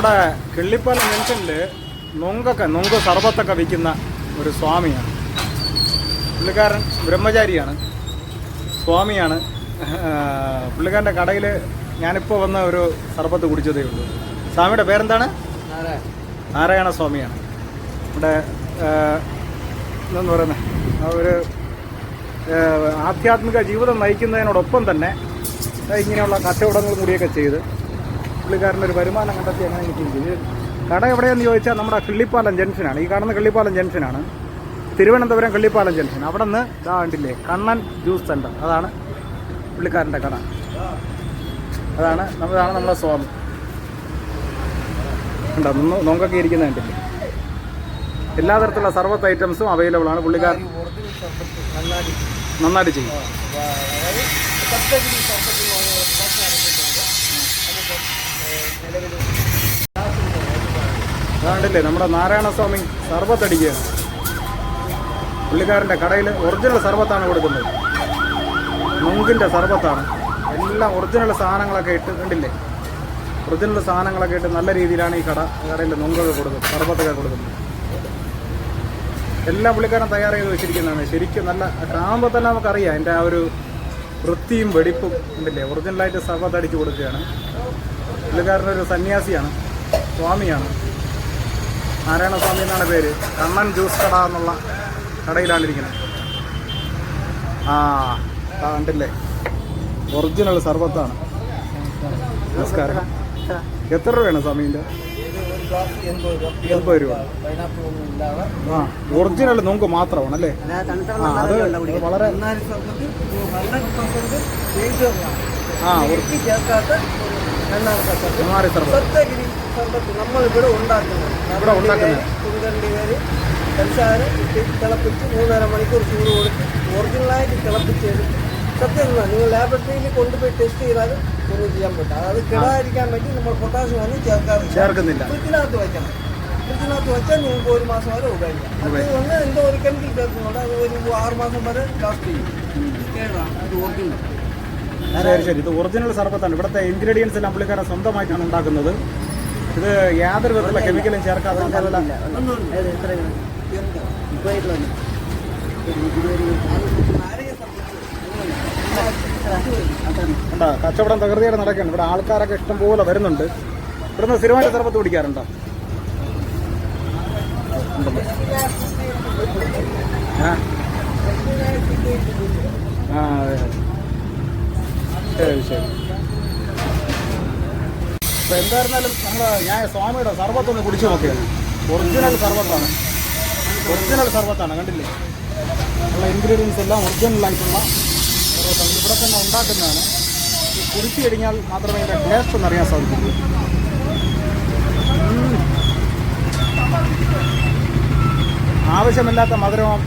നമ്മുടെ കിള്ളിപ്പാലം ജംഗ്ഷനിൽ നൊങ്കൊക്കെ നൊങ്ക് സർബത്തൊക്കെ വിൽക്കുന്ന ഒരു സ്വാമിയാണ്. പുള്ളിക്കാരൻ ബ്രഹ്മചാരിയാണ്. സ്വാമിയാണ്. പുള്ളിക്കാരന്റെ കടയിൽ ഞാനിപ്പോൾ വന്ന ഒരു സർബത്ത് കുടിച്ചതേ ഉള്ളൂ. സ്വാമിയുടെ പേരെന്താണ്? നാരായണ. സ്വാമിയാണ്. ഇവിടെ എന്താന്ന് പറയുന്നത് ആ ഒരു ആധ്യാത്മിക ജീവിതം നയിക്കുന്നതിനോടൊപ്പം തന്നെ ഇങ്ങനെയുള്ള കച്ചവടങ്ങളും കൂടിയൊക്കെ ചെയ്ത് പുള്ളിക്കാരന്റെ ഒരു വരുമാനം കണ്ടെത്തി അങ്ങനെ എനിക്ക് കട എവിടെയെന്ന് ചോദിച്ചാൽ നമ്മുടെ കിള്ളിപ്പാലം ജംഗ്ഷനാണ്. ഈ കാണുന്ന കിള്ളിപ്പാലം ജംഗ്ഷനാണ്. തിരുവനന്തപുരം കിള്ളിപ്പാലം ജംഗ്ഷൻ. അവിടെ നിന്ന് ഇതാ കണ്ടില്ലേ കണ്ണൻ ജ്യൂസ് സെന്റർ അതാണ് പുള്ളിക്കാരന്റെ കട. അതാണ് നമ്മളാണ് നമ്മുടെ സ്വാമി. ഉണ്ടോ നൊ- നൊങ്കൊക്കെ ഇരിക്കുന്ന കണ്ടില്ലേ? എല്ലാ തരത്തിലുള്ള സർവത്ത് ഐറ്റംസും അവൈലബിൾ ആണ്. പുള്ളിക്കാരൻ നന്നായിട്ട് ചെയ്യും. അതാണ്ടില്ലേ നമ്മുടെ നാരായണസ്വാമി സർബത്ത് അടിക്കുകയാണ് പുള്ളിക്കാരന്റെ കടയിൽ ഒറിജിനൽ സർബത്താണ് കൊടുക്കുന്നത്. മുങ്കിന്റെ സർബത്താണ് എല്ലാം ഒറിജിനൽ സാധനങ്ങളൊക്കെ ഇട്ട് കണ്ടില്ലേ? ഒറിജിനൽ സാധനങ്ങളൊക്കെ ഇട്ട് നല്ല രീതിയിലാണ് ഈ കട കടയിൽ നുങ്കൊക്കെ കൊടുക്കുന്നത് സർബത്തൊക്കെ കൊടുക്കുന്നത്. എല്ലാം പുള്ളിക്കാരൻ തയ്യാർ ചെയ്ത് വെച്ചിരിക്കുന്നതാണ്. ശരിക്കും നല്ല കാണുമ്പോൾ തന്നെ നമുക്കറിയാം. എന്റെ ആ ഒരു വൃത്തിയും വെടിപ്പും ഉണ്ടല്ലേ? ഒറിജിനലായിട്ട് സർബത്ത് കൊടുക്കുകയാണ്. പുള്ളിക്കാരനൊരു സന്യാസിയാണ് സ്വാമിയാണ്. നാരായണ സ്വാമി എന്നാണ് പേര്. കണ്ണൻ ജ്യൂസ് കട എന്നുള്ള കടയിലാണ് ഇരിക്കുന്നത് ആ ആ, കണ്ടില്ലേ? ഒറിജിനൽ സർബത്താണ്. നമസ്കാരം. എത്ര രൂപയാണ് സ്വാമീന്റെ? എൺപത് രൂപ. ആ ഒറിജിനൽ നോക്ക് മാത്രമാണ് അല്ലേ? ആ അത് വളരെ ആ മൂന്നാറി സർബത്ത് നമ്മൾ ഇവിടെ ഉണ്ടാക്കുന്നത്. ഇവിടെ ഉണ്ടാക്കുന്നത്. കുറുകണ്ടി പേര് പഞ്ചസാര ഇട്ട് തിളപ്പിച്ച് മൂന്നര മണിക്കൂർ ചൂട് കൊടുത്ത് ഒറിജിനലായിട്ട് തിളപ്പിച്ചെടുത്ത് സത്യം നിങ്ങൾ ലാബറട്ടറിയിൽ കൊണ്ടുപോയി ടെസ്റ്റ് ചെയ്താൽ ഒന്നും ചെയ്യാൻ പറ്റില്ല. അതായത് കിടാതിരിക്കാൻ വേണ്ടി നമ്മൾ പൊട്ടാസ്യം ഒന്നും ചേർക്കാറില്ല. ചേർക്കുന്നില്ല. ഫ്രിഡ്ജിനകത്ത് വെക്കണം. ഫ്രിഡ്ജിനകത്ത് വെച്ചാൽ നിങ്ങൾക്ക് ഒരു മാസം വരെ ഉപയോഗിക്കാം. അത് വന്ന് എന്തോ ഒരു കെമിക്കൽ ചേർക്കുന്നുണ്ട് അത് ഒരു ആറ് മാസം വരെ ലാസ്റ്റ് ചെയ്യും. കേടാണ് അത് ഒറിജിനൽ ശരി ശരി ഇത് ഒറിജിനൽ സർബത്താണ് ഇവിടുത്തെ ഇൻഗ്രീഡിയൻസ് എല്ലാം പുള്ളിക്കാരൻ സ്വന്തമായിട്ടാണ് ഉണ്ടാക്കുന്നത്. ഇത് യാതൊരു വിധത്തിലുള്ള കെമിക്കലും ചേർക്കാതെ എന്താ കച്ചവടം തകൃതിയായിട്ട് നടക്കുകയാണ്. ഇവിടെ ആൾക്കാരൊക്കെ ഇഷ്ടം പോലെ വരുന്നുണ്ട്. ഇവിടുന്ന് സ്ഥിരമായിട്ട് സർബത്ത് കുടിക്കാറുണ്ടോ ആ. അതെ. ശരി ശരി എന്തായിരുന്നാലും നമ്മൾ ഞാൻ സ്വാമിയുടെ സർബത്ത് ഒന്ന് കുടിച്ചു നോക്കിയാണ് ഒറിജിനൽ സർബത്താണ് ഒറിജിനൽ സർബത്താണ് കണ്ടില്ലേ? ഉള്ള ഇൻഗ്രീഡിയൻസ് എല്ലാം ഒറിജിനൽ ആയിട്ടുള്ള സർബത്താണ് ഇവിടെ തന്നെ ഉണ്ടാക്കുന്നതാണ്. ഈ കുടിച്ചു കഴിഞ്ഞാൽ മാത്രമേ ഇതിന്റെ ടേസ്റ്റ് ഒന്ന് അറിയാൻ സാധിക്കുള്ളൂ ആവശ്യമില്ലാത്ത മധുരവും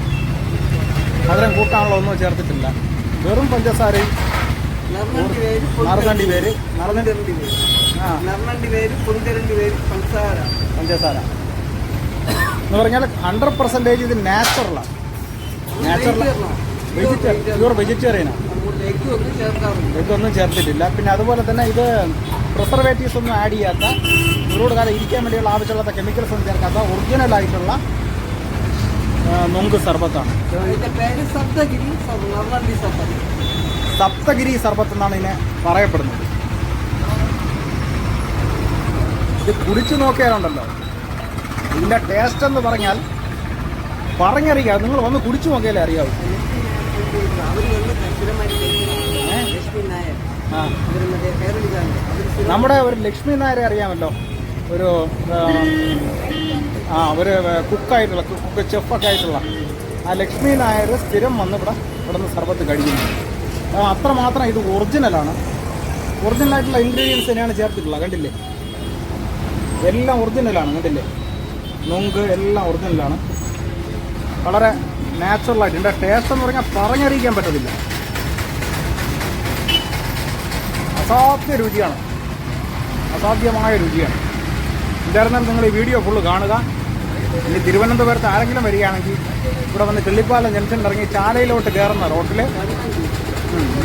മധുരം കൂട്ടാനുള്ള ഒന്നും ചേർത്തിട്ടില്ല. വെറും പഞ്ചസാരയും നറുതണ്ടി പേര് നറുതണ്ടി പുന്തരണ്ടി പേര്? ആ. പുന്തരണ്ടി വേര് പഞ്ചസാര. പഞ്ചസാര. എന്ന് പറഞ്ഞാൽ ഹൺഡ്രഡ് പെർസെന്റേജ് ഇത് നാച്ചുറലാണ് വെജിറ്റേറിയൻ പ്യൂർ വെജിറ്റേറിയനാണ് ഇതൊന്നും ചേർത്തിട്ടില്ല. പിന്നെ അതുപോലെ തന്നെ ഇത് പ്രിസർവേറ്റീവ്സ് ഒന്നും ആഡ് ചെയ്യാത്ത ഒരുപാട് കാലം ഇരിക്കാൻ വേണ്ടിയുള്ള ആവശ്യമുള്ള കെമിക്കൽസ് ഒന്നും ചേർക്കാത്ത ഒറിജിനൽ ആയിട്ടുള്ള നുങ്ക് സർബത്താണ്. പേര് സപ്തഗിരി സർബത്ത് എന്നാണ് ഇതിനെ പറയപ്പെടുന്നത്. ഇത് കുടിച്ചു നോക്കിയാലുണ്ടല്ലോ. ഇതിന്റെ ടേസ്റ്റ് എന്ന് പറഞ്ഞാൽ പറഞ്ഞറിയാം. നിങ്ങൾ വന്ന് കുടിച്ചു നോക്കിയാലേ അറിയാവൂ. നമ്മുടെ ഒരു ലക്ഷ്മി നായരെ അറിയാമല്ലോ. ഒരു ആ, ഒരു കുക്കായിട്ടുള്ള കുക്ക് ചെഫൊക്കെ ആയിട്ടുള്ള. ആ ലക്ഷ്മി നായർ സ്ഥിരം വന്ന് ഇവിടെ ഇവിടെ നിന്ന് സർബത്ത് കഴിക്കുന്നു. അത്രമാത്രം ഇത് ഒറിജിനലാണ് ഒറിജിനലായിട്ടുള്ള ഇൻഗ്രീഡിയൻസ് തന്നെയാണ് ചേർത്തിട്ടുള്ളത്. കണ്ടില്ലേ? എല്ലാം ഒറിജിനലാണ് കണ്ടില്ലേ? നുങ്ക് എല്ലാം ഒറിജിനലാണ് വളരെ നാച്ചുറലായിട്ട് എന്റെ ടേസ്റ്റ് എന്ന് പറഞ്ഞാൽ പറഞ്ഞറിയിക്കാൻ പറ്റത്തില്ല. അസാധ്യ രുചിയാണ്. അസാധ്യമായ രുചിയാണ്. എന്തായിരുന്നാലും നിങ്ങൾ ഈ വീഡിയോ ഫുള്ള് കാണുക. ഇനി തിരുവനന്തപുരത്ത് ആരെങ്കിലും വരികയാണെങ്കിൽ ഇവിടെ വന്ന് കിള്ളിപ്പാലം ജംഗ്ഷനിൽ ഇറങ്ങി ചാലയിലോട്ട് കയറുന്ന റോട്ടിൽ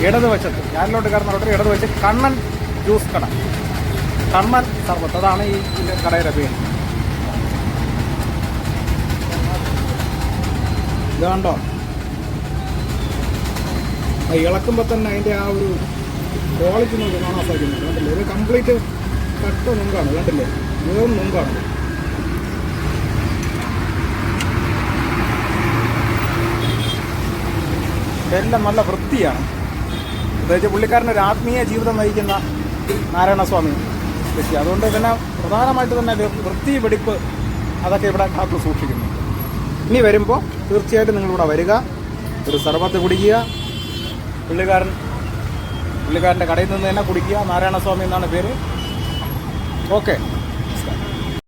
ഇടത് വശത്ത് ചാലയിലോട്ട് കയറുന്ന റോട്ടിൽ ഇടത് വശത്ത് കണ്ണൻ ജ്യൂസ് കട. കണ്ണൻ സർബത്ത് അതാണ് ഈ കടയുടെ പേര്. ഇതാണ്ടോ ഇളക്കുമ്പോൾ തന്നെ അതിന്റെ ആ ഒരു ക്വാളിറ്റി നമുക്ക് കാണാൻ സാധിക്കുന്നുണ്ട്. കണ്ടില്ലേ? ഒരു കംപ്ലീറ്റ് കട്ട നുങ്കാണ് കണ്ടില്ലേ? വെറും നുങ്കാണ് എല്ലാം നല്ല വൃത്തിയാണ്. പ്രത്യേകിച്ച് പുള്ളിക്കാരൻ ഒരു ആത്മീയ ജീവിതം നയിക്കുന്ന നാരായണസ്വാമി വ്യക്തി. അതുകൊണ്ട് തന്നെ പ്രധാനമായിട്ട് തന്നെ വൃത്തി വെടിപ്പ് അതൊക്കെ ഇവിടെ കാത്തു സൂക്ഷിക്കുന്നു. ഇനി വരുമ്പോൾ തീർച്ചയായിട്ടും നിങ്ങളിവിടെ വരിക ഒരു സർബത്ത് കുടിക്കുക പുള്ളിക്കാരൻ പുള്ളിക്കാരന്റെ കടയിൽ നിന്ന് തന്നെ കുടിക്കുക നാരായണസ്വാമി എന്നാണ് പേര്. ഓക്കെ.